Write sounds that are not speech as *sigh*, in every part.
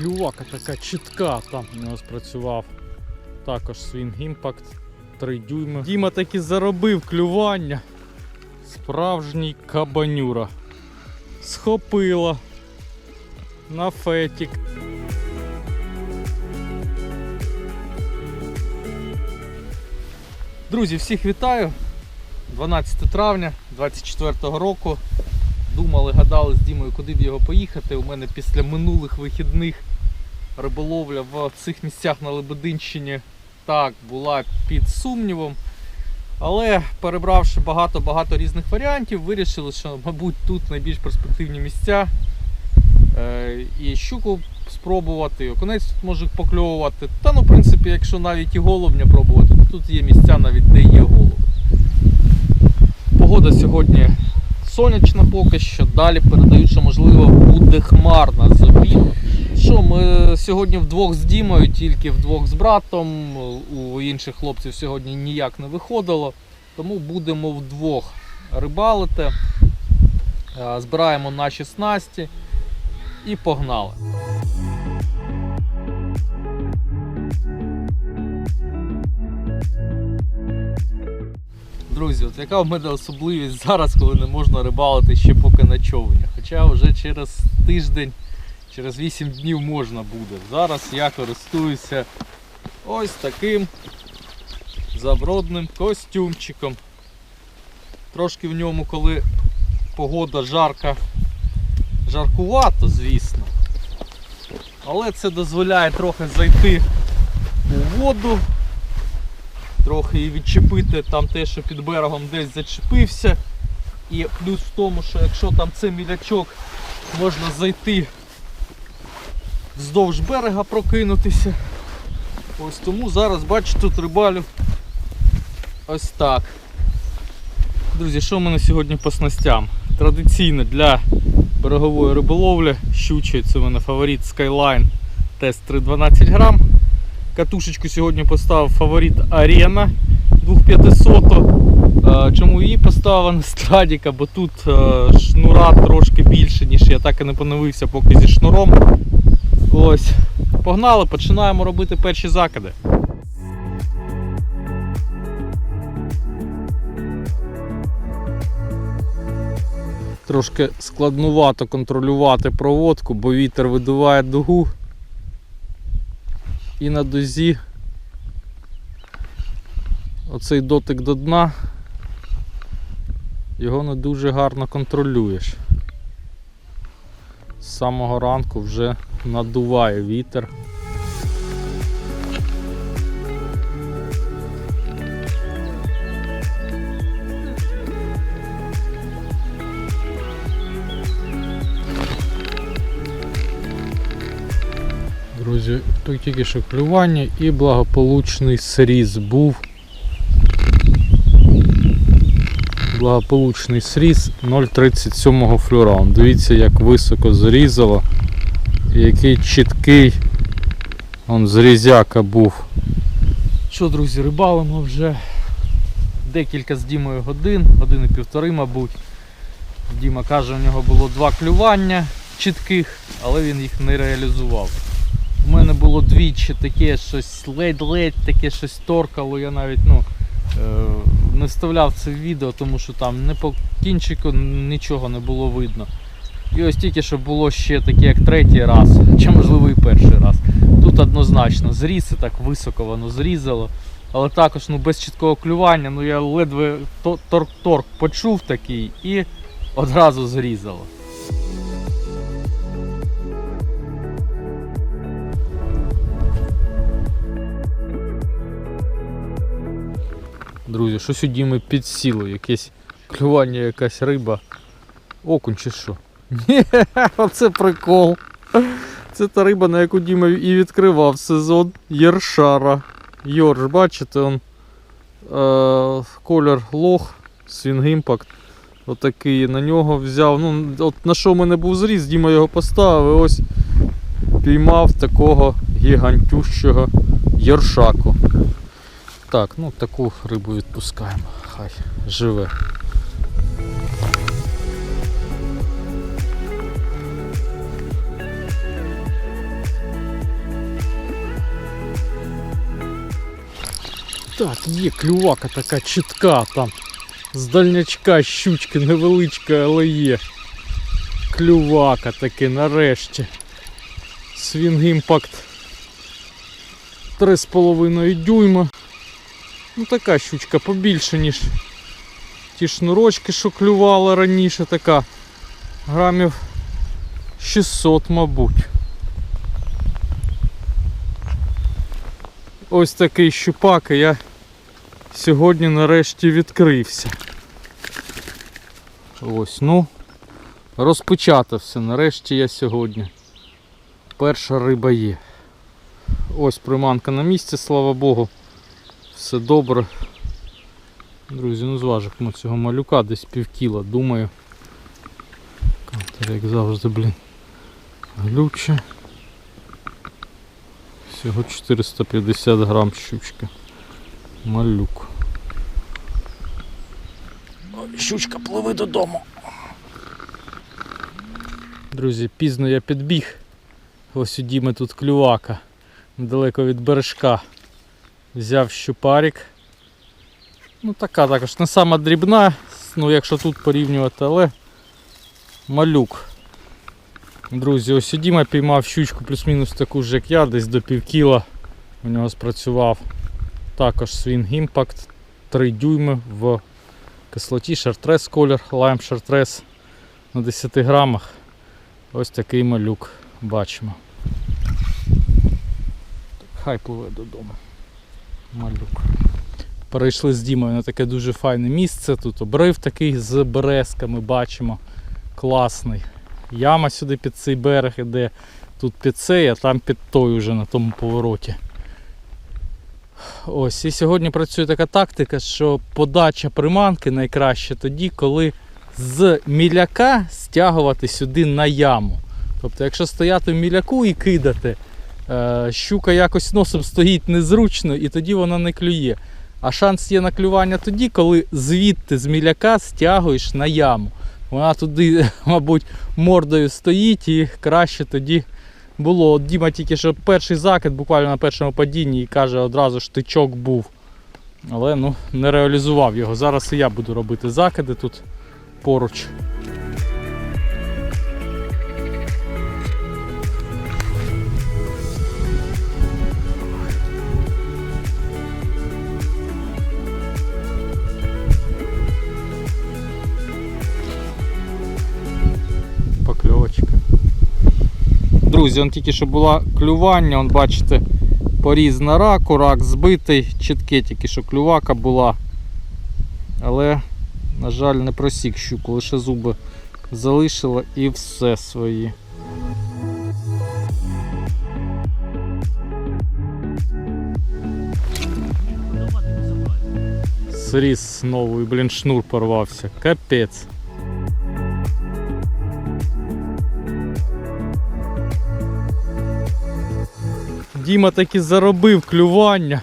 клювака така чітка. Там у нас працював також Swing Impact 3 дюйми. Діма таки заробив клювання. Справжній кабанюра. Схопила на фетік. Друзі, всіх вітаю! 12 травня 24 року. Думали, гадали з Дімою, куди б його поїхати. У мене після минулих вихідних риболовля в цих місцях на Лебединщині так була під сумнівом. Але перебравши багато-багато різних варіантів, вирішили, що, мабуть, тут найбільш перспективні місця. Е, і щуку спробувати, і окунець тут може покльовувати. Та ну, в принципі, якщо навіть і голубня пробувати, то тут є місця навіть де є голуби. Погода сьогодні сонячна поки що. Далі передають, що можливо буде хмарна з обід. Що ми сьогодні вдвох з Дімою, тільки вдвох з братом. У інших хлопців сьогодні ніяк не виходило. Тому будемо вдвох рибалити. Е, Збираємо наші снасті і погнали. Друзі, от яка в мене особливість зараз, коли не можна рибалити ще поки на човні. Хоча вже через тиждень, через 8 днів можна буде. Зараз я користуюся ось таким забродним костюмчиком. Трошки в ньому, коли погода жарка, жаркувато, звісно. Але це дозволяє трохи зайти у воду, трохи і відчепити там те, що під берегом десь зачепився. І плюс в тому, що якщо там це мілячок, можна зайти вздовж берега прокинутися. Ось тому зараз бачу тут рибалю ось так. Друзі, що в мене сьогодні по снастям? Традиційно для берегової риболовлі щучої, це в мене фаворит Skyline тест 312 грам. Катушечку сьогодні поставив фаворит Arena 2500. Е, Чому її поставив на страдіка? Бо тут е, шнура трошки більше, ніж я так і не поновився поки зі шнуром. Ось. Погнали, починаємо робити перші закиди. Трошки складнувато контролювати проводку, бо вітер видуває дугу. І на дозі оцей дотик до дна його не дуже гарно контролюєш. З самого ранку вже надуває вітер. Тут тільки що клювання і благополучний сріз був. Благополучний сріз 0,37 флюраун. Дивіться, як високо зрізало який чіткий он зрізяка був. Що, друзі, рибалимо вже декілька з Дімою годин, години півтори, мабуть. Діма каже, у нього було два клювання чітких, але він їх не реалізував. У мене було двічі таке щось ледь-ледь, таке щось торкало. Я навіть ну, е, не вставляв це в відео, тому що там не по кінчику нічого не було видно. І ось тільки що було ще таке, як третій раз, чи можливо і перший раз. Тут однозначно зріз і так високо воно зрізало. Але також ну, без чіткого клювання, ну я ледве торк-торк почув такий і одразу зрізало. Друзі, щось у Діми підсіло, якесь клювання, якась риба. Окунь чи що? Ні, *laughs* оце прикол. Це та риба, на яку Діма і відкривав сезон Єршара. Йорш, бачите, он, е, колір лох, Impact. Отакий на нього взяв. Ну, от на що в мене був зріз, Діма його поставив і ось піймав такого гігантющого Йоршаку так, ну таку рибу відпускаємо, хай живе. Так, є клювака така чітка там. З дальнячка щучки невеличка, але є. Клювака таки нарешті. Свінг імпакт 3,5 дюйма. Ну така щучка побільше, ніж ті шнурочки, що клювала раніше, така грамів 600, мабуть. Ось такий щупак, і я сьогодні нарешті відкрився. Ось, ну, розпечатався. Нарешті я сьогодні. Перша риба є. Ось приманка на місці, слава Богу. Все добре. Друзі, ну зважимо цього малюка десь пів кіла, думаю. Кантер, як завжди, блін. Глюче. Всього 450 грам щучка. Малюк. Щучка пливи додому. Друзі, пізно я підбіг. Ось у Діми тут клювака. Недалеко від бережка. Взяв щупарик. Ну така також не сама дрібна, ну якщо тут порівнювати, але малюк. Друзі, ось Діма піймав щучку плюс-мінус таку ж, як я, десь до пів кіла у нього спрацював. Також Swing Impact 3 дюйми в кислоті, шартрес колір, лайм шартрес на 10 грамах. Ось такий малюк бачимо. Хай пливе додому. Малюк. Перейшли з Дімою на таке дуже файне місце. Тут обрив такий з березками бачимо. Класний. Яма сюди під цей берег іде. Тут під цей, а там під той уже на тому повороті. Ось, і сьогодні працює така тактика, що подача приманки найкраще тоді, коли з міляка стягувати сюди на яму. Тобто, якщо стояти в міляку і кидати, щука якось носом стоїть незручно і тоді вона не клює. А шанс є на клювання тоді, коли звідти з міляка стягуєш на яму. Вона туди, *laughs* мабуть, мордою стоїть і краще тоді було. От Діма тільки що перший закид, буквально на першому падінні, і каже, одразу ж тичок був. Але ну, не реалізував його. Зараз і я буду робити закиди тут поруч. Друзі, он тільки що було клювання, он бачите, поріз на раку, рак збитий, чітке тільки що клювака була. Але, на жаль, не просік щуку, лише зуби залишила і все свої. Сріз знову і, блін, шнур порвався. Капець. Діма таки заробив клювання.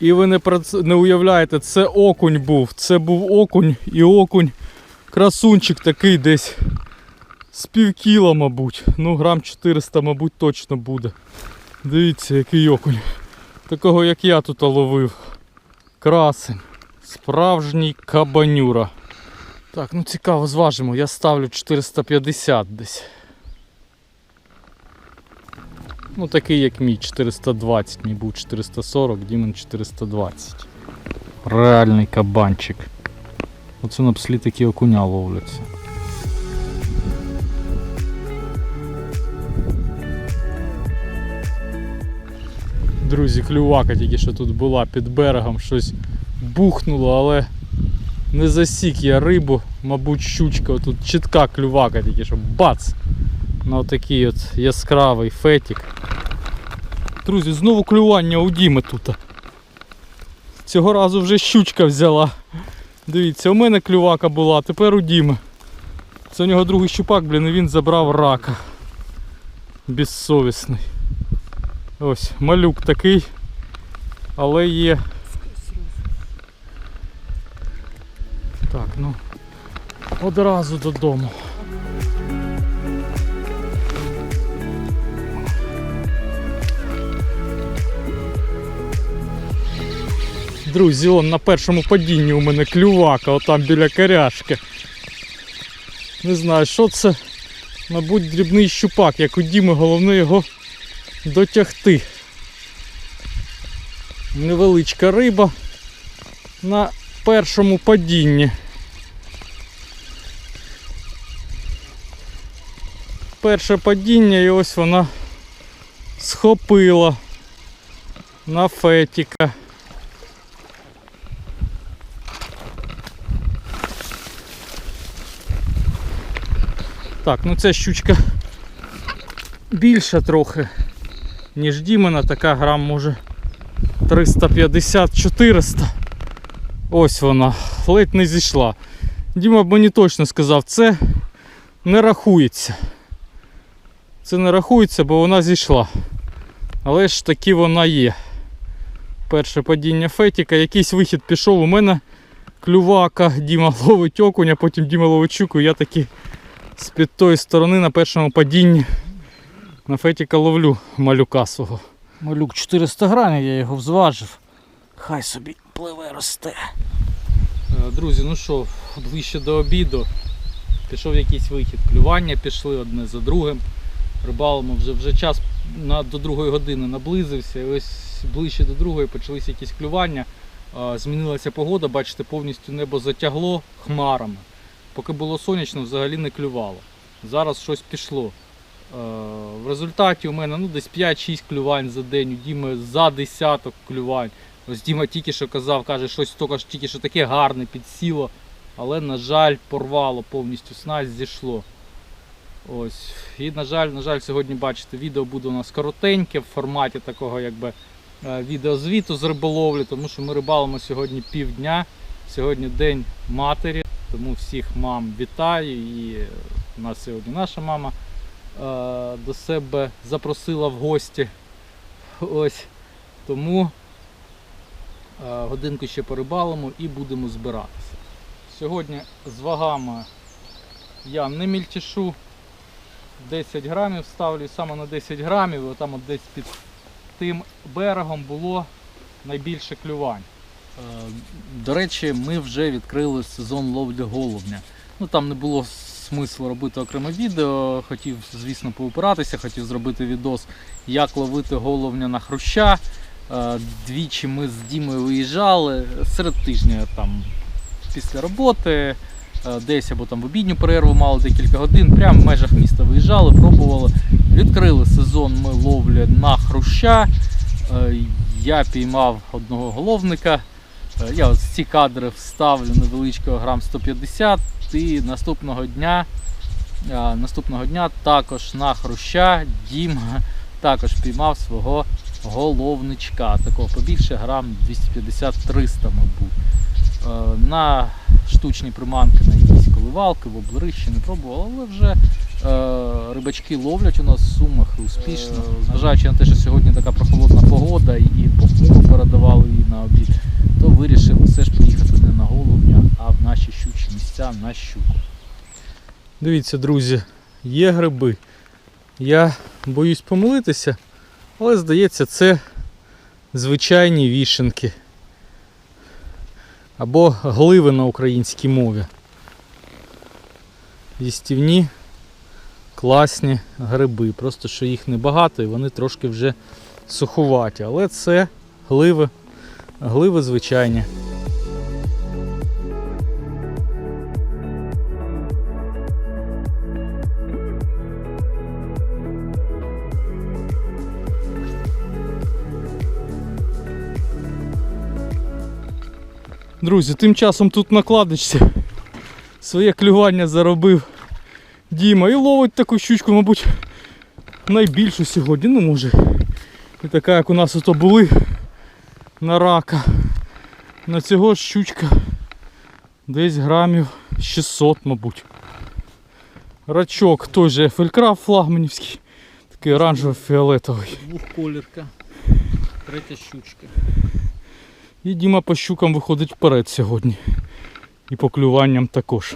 І ви не, не уявляєте, це окунь був. Це був окунь і окунь. Красунчик такий десь з півкіла, мабуть. Ну, грам 400, мабуть, точно буде. Дивіться, який окунь. Такого, як я тут ловив. Красень. Справжній кабанюра. Так, ну цікаво, зважимо. Я ставлю 450 десь. Ну такий як мій 420, мій був 440, Дімон 420. Реальний кабанчик. Оце на пслі такі окуня ловляться. Друзі, клювака тільки що тут була під берегом, щось бухнуло, але не засік я рибу, мабуть, щучка. Тут чітка клювака тільки що бац! На отакий от яскравий фетик. Друзі, знову клювання у Діми тут. Цього разу вже щучка взяла. Дивіться, у мене клювака була, тепер у Діми. Це у нього другий щупак, блін, і він забрав рака. Безсовісний. Ось, малюк такий, але є. Так, ну одразу додому. Друзі, он на першому падінні у мене клювака, отам біля коряшки. Не знаю, що це. Мабуть, дрібний щупак, як у Діми, головне його дотягти. Невеличка риба на першому падінні. Перше падіння і ось вона схопила на фетіка. Так, ну ця щучка більша трохи, ніж Дімена, така грам може 350-400. Ось вона, ледь не зійшла. Діма б мені точно сказав, це не рахується. Це не рахується, бо вона зійшла. Але ж таки вона є. Перше падіння фетіка, якийсь вихід пішов. У мене клювака, Діма *laughs* ловить окуня, потім Діма ловить щуку, я таки з-під тої сторони на першому падінні на фетіка ловлю малюка свого. Малюк 400 грамів, я його взважив. Хай собі пливе росте. Друзі, ну що, ближче до обіду. Пішов якийсь вихід. Клювання пішли одне за другим. Рибалимо вже вже час на, до другої години наблизився. І ось ближче до другої почалися якісь клювання. Змінилася погода, бачите, повністю небо затягло хмарами. Поки було сонячно, взагалі не клювало. Зараз щось пішло. Е, В результаті у мене ну, десь 5-6 клювань за день, у Діми за десяток клювань. Ось Діма тільки що казав, каже, щось тільки, тільки що таке гарне підсіло. Але, на жаль, порвало повністю снасть зійшло. Ось. І на жаль, на жаль, сьогодні бачите, відео буде у нас коротеньке в форматі такого якби е, відеозвіту з риболовлі, тому що ми рибалимо сьогодні півдня. Сьогодні день матері, тому всіх мам вітаю. І у нас сьогодні наша мама е, до себе запросила в гості. Ось. Тому е, годинку ще порибалимо і будемо збиратися. Сьогодні з вагами я не мільтішу. 10 грамів ставлю саме на 10 грамів, і от десь під тим берегом було найбільше клювань. Е, До речі, ми вже відкрили сезон ловлі головня. Ну там не було смислу робити окреме відео. Хотів, звісно, поупиратися, хотів зробити відос, як ловити головня на хруща. Е, Двічі ми з Дімою виїжджали серед тижня там після роботи. е, Десь або там в обідню перерву мали декілька годин, прямо в межах міста виїжджали, пробували. Відкрили сезон ми ловлі на хруща. Я піймав одного головника. Е, Я ось ці кадри вставлю невеличкого грам 150 і наступного дня, е, наступного дня також на хруща Дім також піймав свого головничка. Такого побільше грам 250-300, мабуть. Е, На штучні приманки, на якісь коливалки, воблери ще не пробував, але вже е, рибачки ловлять у нас в сумах успішно. Зважаючи на те, що сьогодні така прохолодна погода і похмуро передавали її на обід, то вирішив все ж поїхати не на головня, а в наші щучі місця на щуку. Дивіться, друзі, є гриби. Я боюсь помилитися, але здається, це звичайні вішенки. Або гливи на українській мові. Їстівні, класні гриби. Просто що їх небагато і вони трошки вже суховаті. Але це гливи, гливи звичайні. Друзі, тим часом тут накладочці своє клювання заробив Діма і ловить таку щучку, мабуть, найбільшу сьогодні. Ну може. І така, як у нас ото були на рака. На цього щучка десь грамів 600, мабуть. Рачок той же фелькраф флагманівський, такий оранжево-фіолетовий. Двухколірка. Третя щучка. І Діма по щукам виходить вперед сьогодні. І по клюванням також.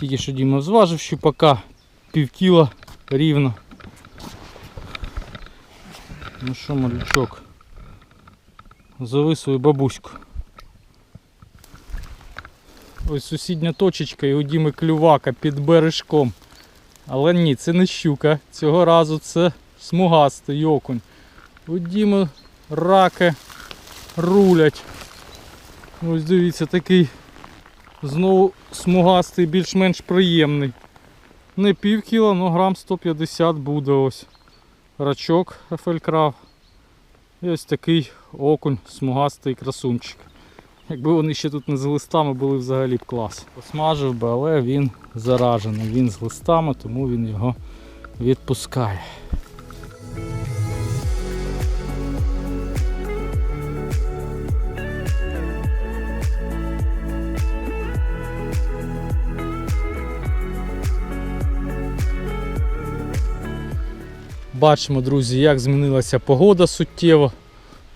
Тільки що Діма зважив щупака пів кіла рівно. Ну що, малючок? Зови свою бабуську. Ось сусідня точечка і у Діми клювака під бережком. Але ні, це не щука. Цього разу це смугастий окунь. У Діми раки рулять. Ось дивіться, такий знову смугастий, більш-менш приємний. Не пів кіла, ну грам 150 буде ось. Рачок фелькрав. І ось такий окунь, смугастий красунчик. Якби вони ще тут не з листами були взагалі б клас. Посмажив би, але він заражений. Він з листами, тому він його відпускає. Бачимо, друзі, як змінилася погода суттєво.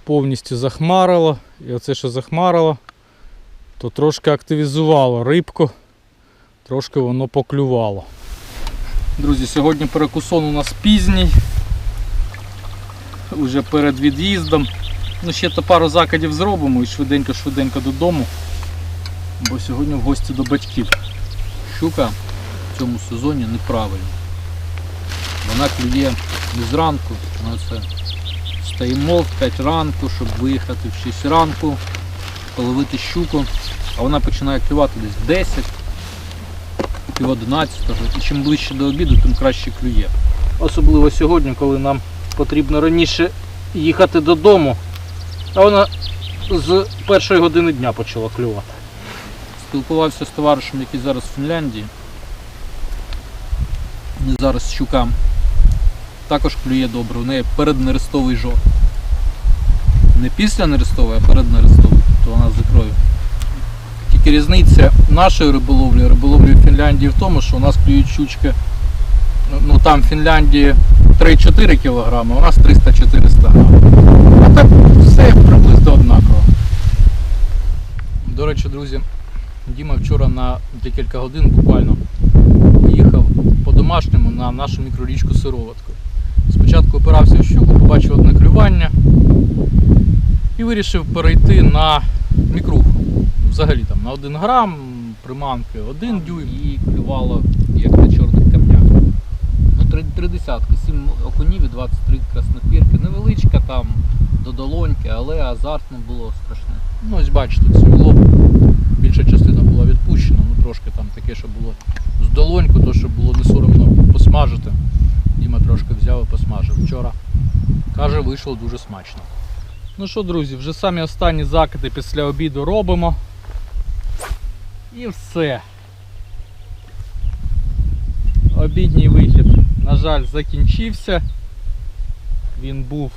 Повністю захмарило. І оце, що захмарило, то трошки активізувало рибку, трошки воно поклювало. Друзі, сьогодні перекусон у нас пізній. Уже перед від'їздом. Ну, ще то пару закидів зробимо і швиденько-швиденько додому. Бо сьогодні в гості до батьків. Щука в цьому сезоні неправильна. Вона клює зранку, на це стоїмо в 5 ранку, щоб виїхати в 6 ранку, половити щуку, а вона починає клювати десь в 10, пів 11. І чим ближче до обіду, тим краще клює. Особливо сьогодні, коли нам потрібно раніше їхати додому. А вона з першої години дня почала клювати. Спілкувався з товаришем, який зараз в Фінляндії. Зараз щука також клює добре. У неї переднерестовий жор. Не після нерестовий, а переднерестовий. То вона з. Тільки різниця нашої риболовлі риболовлі в Фінляндії в тому, що у нас клюють щучки. ну, Ну там в Фінляндії 3-4 кг, у нас 300-400 грам. А так все приблизно однаково. До речі, друзі, Діма вчора на декілька годин буквально поїхав по-домашньому на нашу мікрорічку Сироватку. Спочатку опирався в щуку, побачив одне клювання і вирішив перейти на мікруху. Взагалі там на 1 грам приманки, 1 дюйм і клювало як на чорних камнях. Ну, три, три десятки, 7 окунів і 23 краснопірки. Невеличка там до долоньки, але азартно було страшне. Ну ось бачите, цвіло. Більша частина була відпущена, ну трошки там таке, що було з долоньку, то що було не соромно посмажити. Діма трошки взяв і посмажив. Вчора каже, вийшло дуже смачно. Ну що, друзі, вже самі останні закиди після обіду робимо. І все. Обідній вихід, на жаль, закінчився. Він був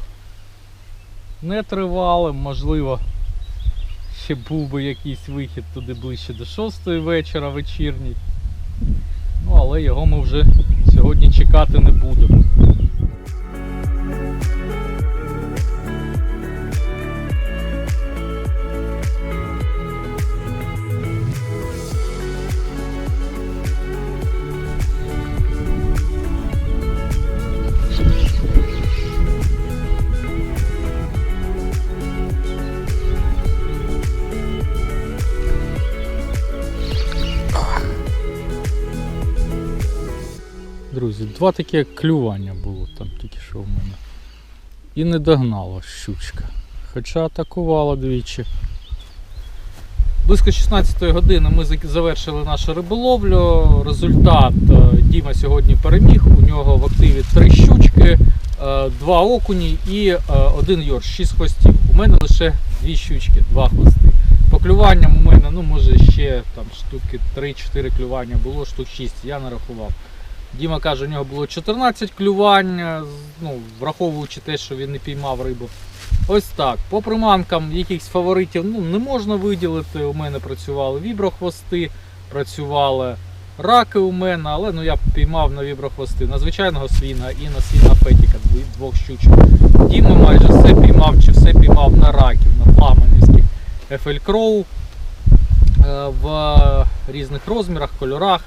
нетривалим, можливо, ще був би якийсь вихід туди ближче до 6 вечора вечірній. Ну, але його ми вже сьогодні чекати не будемо. Два такі клювання було там тільки що в мене. І не догнала щучка. Хоча атакувала двічі. Близько 16 години ми завершили нашу риболовлю. Результат е, Діма сьогодні переміг. У нього в активі три щучки, е, два окуні і е, один йорш, шість хвостів. У мене лише дві щучки, два хвости. По клюванням у мене, ну може ще там штуки 3-4 клювання було, штук 6, я нарахував. Діма каже, у нього було 14 клювань, е, ну, враховуючи те, що він не піймав рибу. Ось так. По приманкам якихось фаворитів ну, не можна виділити. У мене працювали віброхвости, працювали раки у мене, але ну, я піймав на віброхвости, на звичайного свіна і на свіна петіка, двох щучок. Діма майже все піймав чи все піймав на раків, на флагманівських FL Crow е, в різних розмірах, кольорах.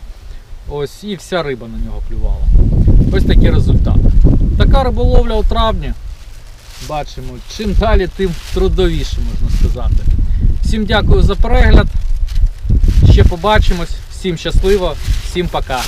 Ось і вся риба на нього клювала. Ось такі результати. Така риболовля у травні. Бачимо, чим далі, тим трудовіше, можна сказати. Всім дякую за перегляд. Ще побачимось. Всім щасливо, всім пока.